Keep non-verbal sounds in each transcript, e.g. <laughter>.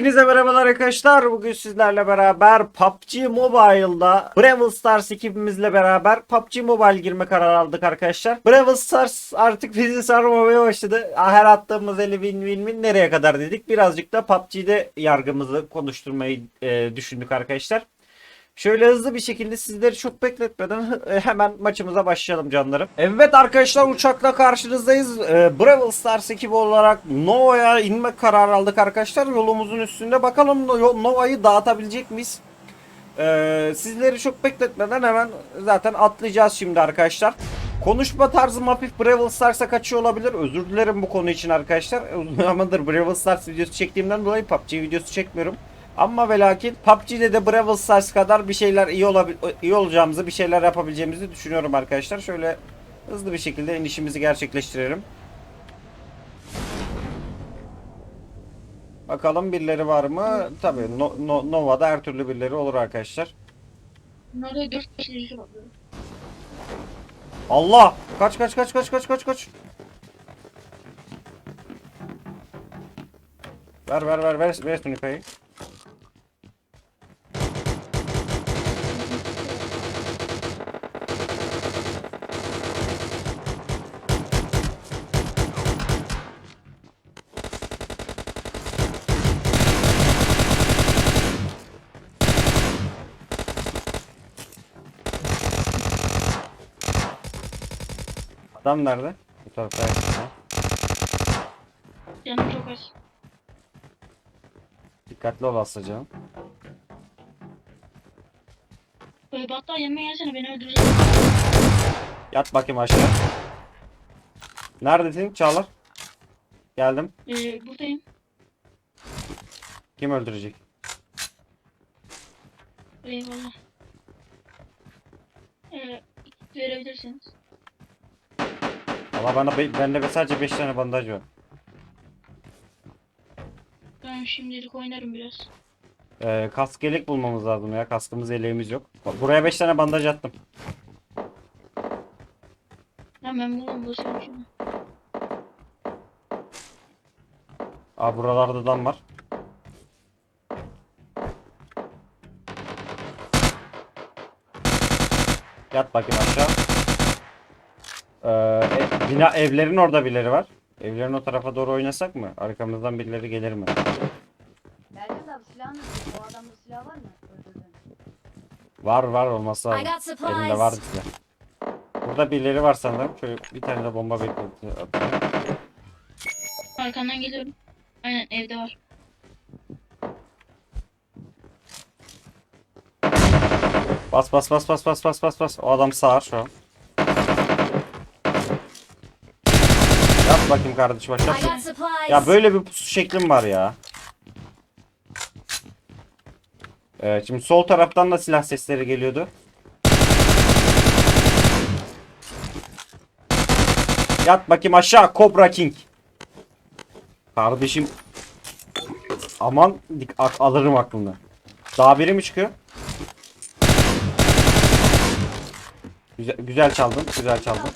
Hepinize merhabalar arkadaşlar. Bugün sizlerle beraber PUBG Mobile'da Brawl Stars ekibimizle beraber PUBG Mobile girme kararı aldık arkadaşlar. Brawl Stars artık bizi sarmamaya başladı. Her attığımız eli win win win nereye kadar dedik. Birazcık da PUBG'de yargımızı konuşturmayı e, düşündük arkadaşlar. Şöyle hızlı bir şekilde sizleri çok bekletmeden hı- hemen maçımıza başlayalım canlarım. Evet arkadaşlar uçakla karşınızdayız. Ee, Stars ekibi olarak Nova'ya inme kararı aldık arkadaşlar. Yolumuzun üstünde bakalım No- Nova'yı dağıtabilecek miyiz? Ee, sizleri çok bekletmeden hemen zaten atlayacağız şimdi arkadaşlar. Konuşma tarzım hafif Brawl Stars'a kaçıyor olabilir. Özür dilerim bu konu için arkadaşlar. <laughs> Uzun zamandır Brawl Stars videosu çektiğimden dolayı PUBG videosu çekmiyorum. Ama ve lakin PUBG'de de Brawl Stars kadar bir şeyler iyi olabil iyi olacağımızı, bir şeyler yapabileceğimizi düşünüyorum arkadaşlar. Şöyle hızlı bir şekilde inişimizi gerçekleştirelim. Bakalım birileri var mı? Tabii no, no- Nova'da her türlü birileri olur arkadaşlar. Bunlarda 4 kişilik var. Allah! Kaç kaç kaç kaç kaç kaç kaç. Ver ver ver ver ver tunikayı. Adam nerede? Bu tarafta. Canım çok az. Dikkatli ol Aslıcanım. Böyle batta yanıma gelsene beni öldürecek. Yat bakayım aşağı. Neredesin Çağlar? Geldim. Ee, buradayım. Kim öldürecek? Eyvallah. Ee, verebilirsiniz. Valla bana be- bende sadece 5 tane bandaj var. Ben şimdilik oynarım biraz. Ee, kask yelek bulmamız lazım ya. Kaskımız yeleğimiz yok. Bak, buraya 5 tane bandaj attım. Hemen bulalım basıyorum şunu. Aa buralarda adam var. Yat bakayım aşağı. Ee, bina evlerin orada birileri var. Evlerin o tarafa doğru oynasak mı? Arkamızdan birileri gelir mi? Geldim abi silahını O adamda silah var mı? Var var olması I lazım. got supplies. Elimde var silah. Burada birileri var sanırım. Şöyle bir tane de bomba bekliyorum. Arkandan geliyorum. Aynen evde var. Bas bas bas bas bas bas bas bas. O adam sağır şu an. Bakayım kardeşim aşağı. Ya böyle bir pusu şeklim var ya. Evet şimdi sol taraftan da silah sesleri geliyordu. Yat bakayım aşağı Cobra King. Kardeşim. Aman alırım aklını. Daha biri mi çıkıyor? Güzel, güzel çaldın, güzel çaldın.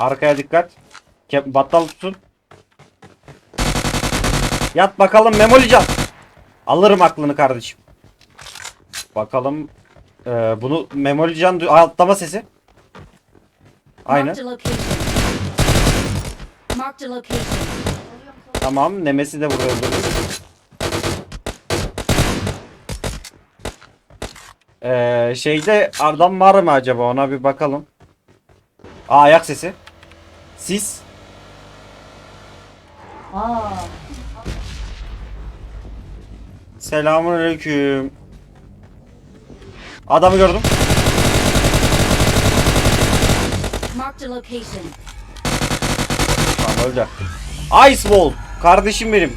Arkaya dikkat. Ke- Battal tutun. Yat bakalım Memolican. Alırım aklını kardeşim. Bakalım. Ee, bunu Memolican atlama sesi. Aynı. Marked a location. Marked a location. Tamam. Nemesi de öldürdü. Ee, şeyde adam var mı acaba? Ona bir bakalım. Aa ayak sesi. Sis. Aa. Selamun aleyküm. Adamı gördüm. Marked a location. Tamam öldü. Ice Wall. Kardeşim benim.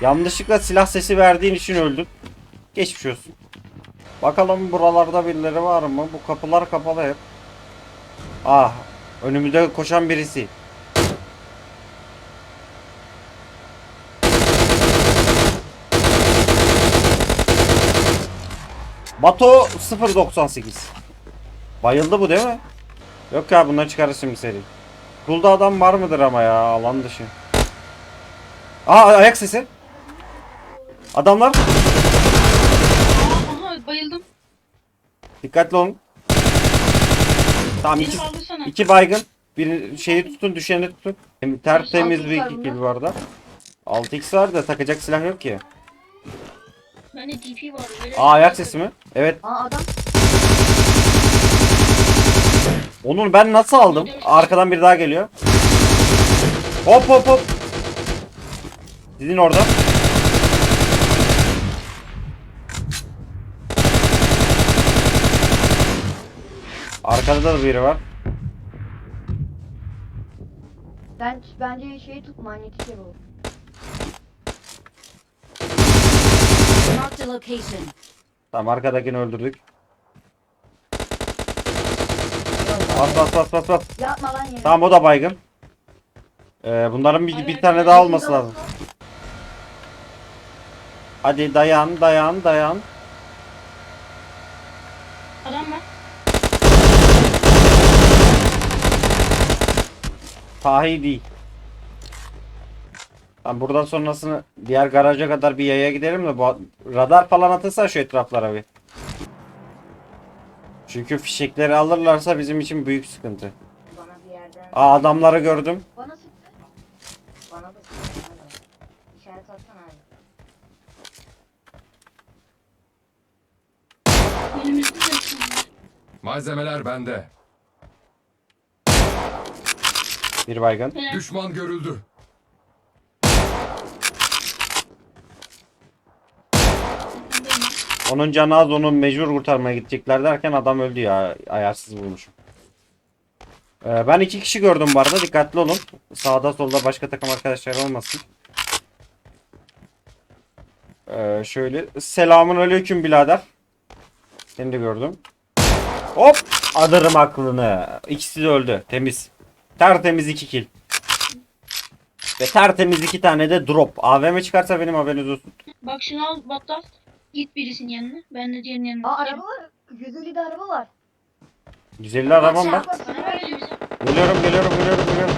Yanlışlıkla silah sesi verdiğin için öldün. Geçmiş olsun. Bakalım buralarda birileri var mı? Bu kapılar kapalı hep. Ah. Önümüzde koşan birisi. Bato 098. Bayıldı bu değil mi? Yok ya bunları çıkarır şimdi seri. Kulda adam var mıdır ama ya alan dışı. Aa ayak sesi. Adamlar. Aha bayıldım. Dikkatli olun. Tamam Beni iki, kaldırsana. iki baygın. Bir şeyi tutun düşeni tutun. Hem tertemiz bir iki var kill bu arada. 6x var da takacak silah yok ki. Bende DP var. Böyle Aa ayak sesi mi? Evet. Aa adam. Onu ben nasıl aldım? Arkadan biri daha geliyor. Hop hop hop. Sizin orada. Arkada da biri var. Ben bence şeyi tut manyetik olur. Marked a location. Tamam arkadakini öldürdük. Bas bas bas bas bas. Yatma lan yere. Tamam o da baygın. Ee, bunların bir, bir tane daha olması lazım. Hadi dayan dayan dayan. Adam var. Tahi değil. Tamam buradan sonrasını diğer garaja kadar bir yaya gidelim de bu radar falan atılsa şu etraflara bir. Çünkü fişekleri alırlarsa bizim için büyük sıkıntı. Bana bir yerden. Aa adamları gördüm. Bana sıktı. Bana da sıktı. İşaret atsana abi. Önümüzde de var. Malzemeler bende. Bir baygın. Düşman görüldü. Onun canı az onu mecbur kurtarmaya gidecekler derken adam öldü ya. Ayarsız vurmuşum. Ee, ben iki kişi gördüm bu arada. Dikkatli olun. Sağda solda başka takım arkadaşlar olmasın. Ee, şöyle. Selamun aleyküm birader. Seni de gördüm. Hop. Alırım aklını. İkisi de öldü. Temiz. Tertemiz iki kill. Ve tertemiz iki tane de drop. AVM çıkarsa benim haberiniz olsun. Bak şunu al battal. Git birisinin yanına. Ben de diğerinin yanına. Aa araba var. 150 de araba var. Güzelli arabam var. Bize. Geliyorum geliyorum geliyorum geliyorum.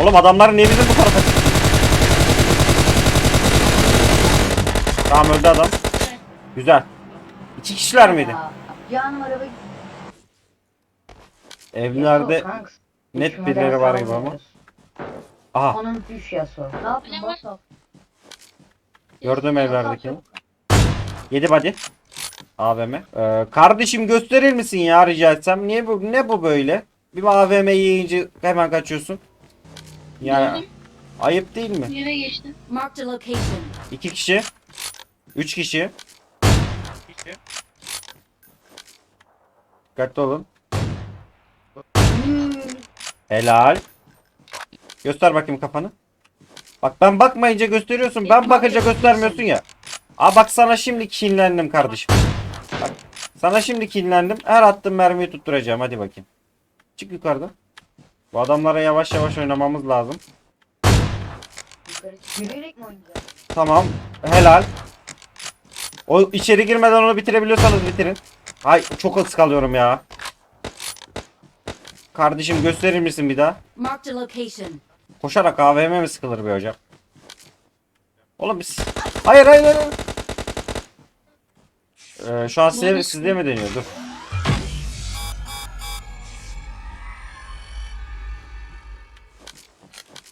Oğlum adamlar niye bizim bu tarafa? Tamam öldü adam. Güzel. İki kişiler miydi? Canım araba. Evlerde net birileri var gibi ama. Aha Onun düş yasu. Ne yaptın bas al. gördüm evlerdeki. Yedi body. AVM. Ee, kardeşim gösterir misin ya rica etsem? Niye bu ne bu böyle? Bir AVM yiyince hemen kaçıyorsun. Yani Gördüm. ayıp değil mi? Yere geçtim. Marked a location. İki kişi. Üç kişi. Dikkatli olun. Helal. Göster bakayım kafanı. Bak ben bakmayınca gösteriyorsun. Ben bakınca göstermiyorsun ya. Aa bak sana şimdi kinlendim kardeşim. Bak sana şimdi kinlendim. Her attığım mermiyi tutturacağım. Hadi bakayım. Çık yukarıda. Bu adamlara yavaş yavaş oynamamız lazım. Yukarı çık. Yürüyerek mi oynayacağız? Tamam. Helal. O içeri girmeden onu bitirebiliyorsanız bitirin. Ay çok hız kalıyorum ya. Kardeşim gösterir misin bir daha? Marked a location. Koşarak AVM mi sıkılır be hocam? Oğlum biz... Hayır hayır hayır. Ee, şu an size, sizde mi deniyor? Dur.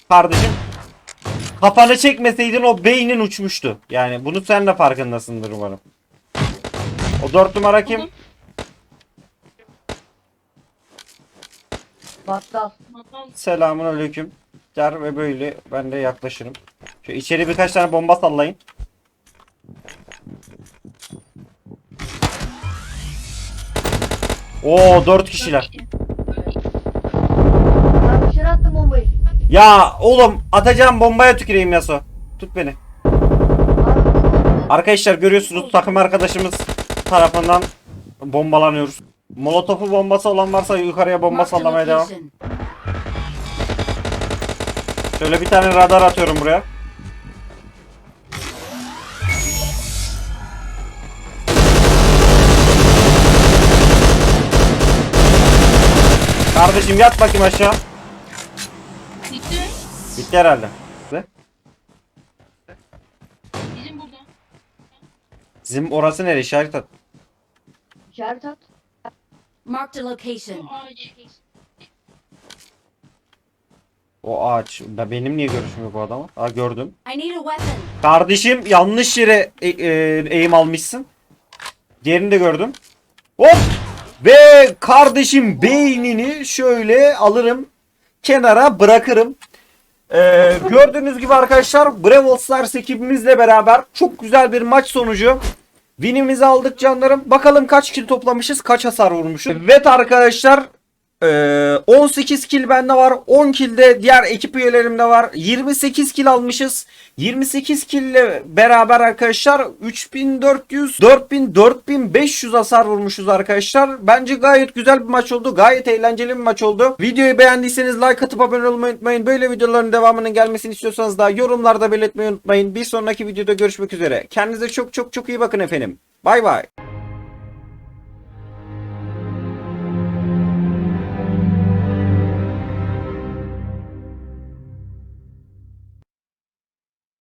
Kardeşim kafanı çekmeseydin o beynin uçmuştu. Yani bunu sen de farkındasındır umarım. O dört numara kim? Battal. Selamun aleyküm. Der ve böyle ben de yaklaşırım. Şu içeri birkaç tane bomba sallayın. Oo dört kişiler. Ben dışarı attım bombayı. Ya oğlum atacağım bombaya tüküreyim Yaso. Tut beni. Arkadaşlar görüyorsunuz takım arkadaşımız tarafından bombalanıyoruz. Molotofu bombası olan varsa yukarıya bomba sallamaya devam. Şöyle bir tane radar atıyorum buraya. Kardeşim yat bakayım aşağı. Bitti? Bitti herhalde. Bizim burada. Bizim orası nereye işaret at. İşaret at. Marked a location. O ağaç. Ben benim niye görüşmüyor bu adama? Aa gördüm. I need a weapon. Kardeşim yanlış yere e- e- eğim almışsın. Diğerini de gördüm. Hop! Ve kardeşim beynini şöyle alırım. Kenara bırakırım. Ee, gördüğünüz gibi arkadaşlar Brawl Stars ekibimizle beraber çok güzel bir maç sonucu. Win'imizi aldık canlarım. Bakalım kaç kill toplamışız, kaç hasar vurmuşuz. Evet arkadaşlar ee, 18 kill bende var. 10 kill de diğer ekip üyelerimde var. 28 kill almışız. 28 kill ile beraber arkadaşlar 3400 4000 4500 hasar vurmuşuz arkadaşlar. Bence gayet güzel bir maç oldu. Gayet eğlenceli bir maç oldu. Videoyu beğendiyseniz like atıp abone olmayı unutmayın. Böyle videoların devamının gelmesini istiyorsanız da yorumlarda belirtmeyi unutmayın. Bir sonraki videoda görüşmek üzere. Kendinize çok çok çok iyi bakın efendim. Bay bay.